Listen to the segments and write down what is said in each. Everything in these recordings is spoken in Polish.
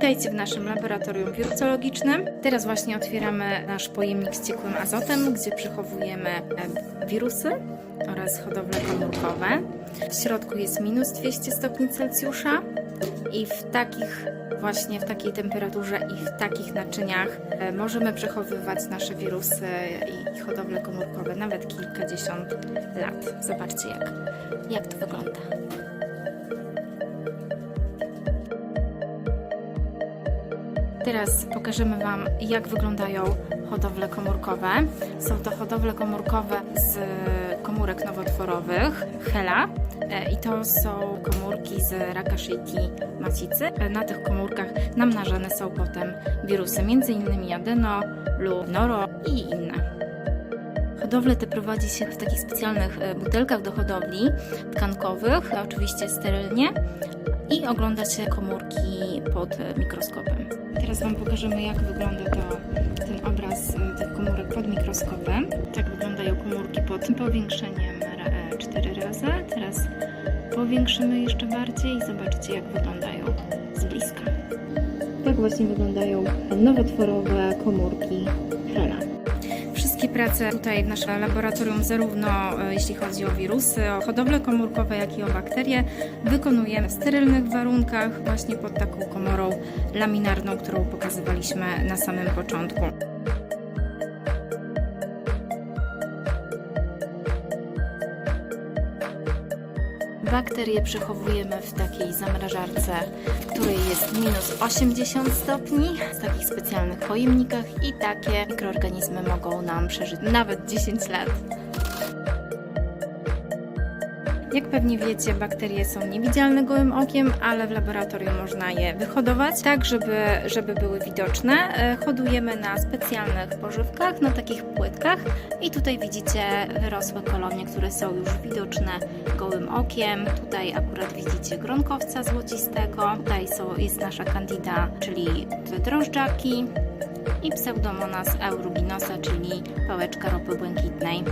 Witajcie w naszym laboratorium wirusologicznym. Teraz właśnie otwieramy nasz pojemnik z ciekłym azotem, gdzie przechowujemy e, wirusy oraz hodowle komórkowe. W środku jest minus 200 stopni Celsjusza i w takich właśnie w takiej temperaturze i w takich naczyniach e, możemy przechowywać nasze wirusy i, hodowle komórkowe nawet kilkadziesiąt lat. Zobaczcie jak, jak to wygląda. Teraz pokażemy Wam, jak wyglądają hodowle komórkowe. Są to hodowle komórkowe z komórek nowotworowych HeLa e, i to są komórki z raka szyjki macicy. E, Na tych komórkach namnażane są potem wirusy, m.in. adeno lub noro i inne. Hodowle te prowadzi się w takich specjalnych e, butelkach do hodowli tkankowych, oczywiście sterylnie i ogląda się komórki pod e, mikroskopem. Teraz Wam pokażemy, jak wygląda to, ten obraz e, tych komórek pod mikroskopem. Tak wyglądają komórki pod powiększeniem ra- e, cztery razy. Teraz powiększymy jeszcze bardziej i zobaczycie, jak wyglądają z bliska. Tak właśnie wyglądają nowotworowe komórki HeLa. Wszystkie prace tutaj w naszym laboratorium, zarówno e, jeśli chodzi o wirusy, o hodowle komórkowe, jak i o bakterie, wykonujemy w sterylnych warunkach, właśnie pod taką komorą laminarną, którą pokazywaliśmy na samym początku. Bakterie przechowujemy w takiej zamrażarce, w której jest minus 80 stopni, w takich specjalnych pojemnikach i takie mikroorganizmy mogą nam przeżyć nawet 10 lat. Jak pewnie wiecie, bakterie są niewidzialne gołym okiem, ale w laboratorium można je wyhodować tak, żeby, żeby były widoczne. E, Hodujemy na specjalnych pożywkach, na takich płytkach i tutaj widzicie wyrosłe kolonie, które są już widoczne gołym okiem. Tutaj akurat widzicie gronkowca złocistego. Tutaj są, jest nasza candida, czyli drożdżaki i pseudomonas aeruginosa, czyli pałeczka ropy błękitnej.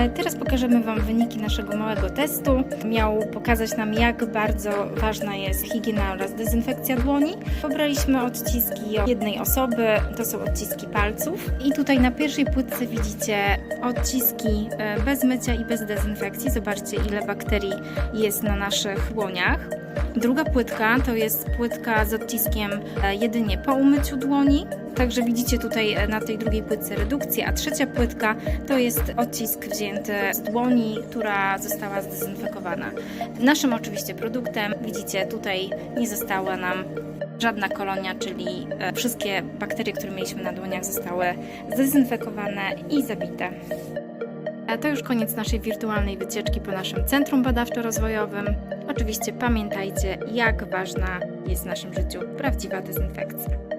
E, Teraz pokażemy Wam wyniki naszego małego testu. Miał pokazać nam, jak bardzo ważna jest higiena oraz dezynfekcja dłoni. Pobraliśmy odciski jednej osoby, to są odciski palców. I tutaj na pierwszej płytce widzicie odciski e, bez mycia i bez dezynfekcji. Zobaczcie, ile bakterii jest na naszych dłoniach. Druga płytka to jest płytka z odciskiem e, jedynie po umyciu dłoni. Także widzicie tutaj e, na tej drugiej płytce redukcję, a trzecia płytka to jest odcisk wzięty z dłoni, która została zdezynfekowana. Naszym oczywiście produktem, widzicie tutaj nie została nam żadna kolonia, czyli e, wszystkie bakterie, które mieliśmy na dłoniach zostały zdezynfekowane i zabite. To już koniec naszej wirtualnej wycieczki po naszym centrum badawczo-rozwojowym. Oczywiście pamiętajcie, jak ważna jest w naszym życiu prawdziwa dezynfekcja.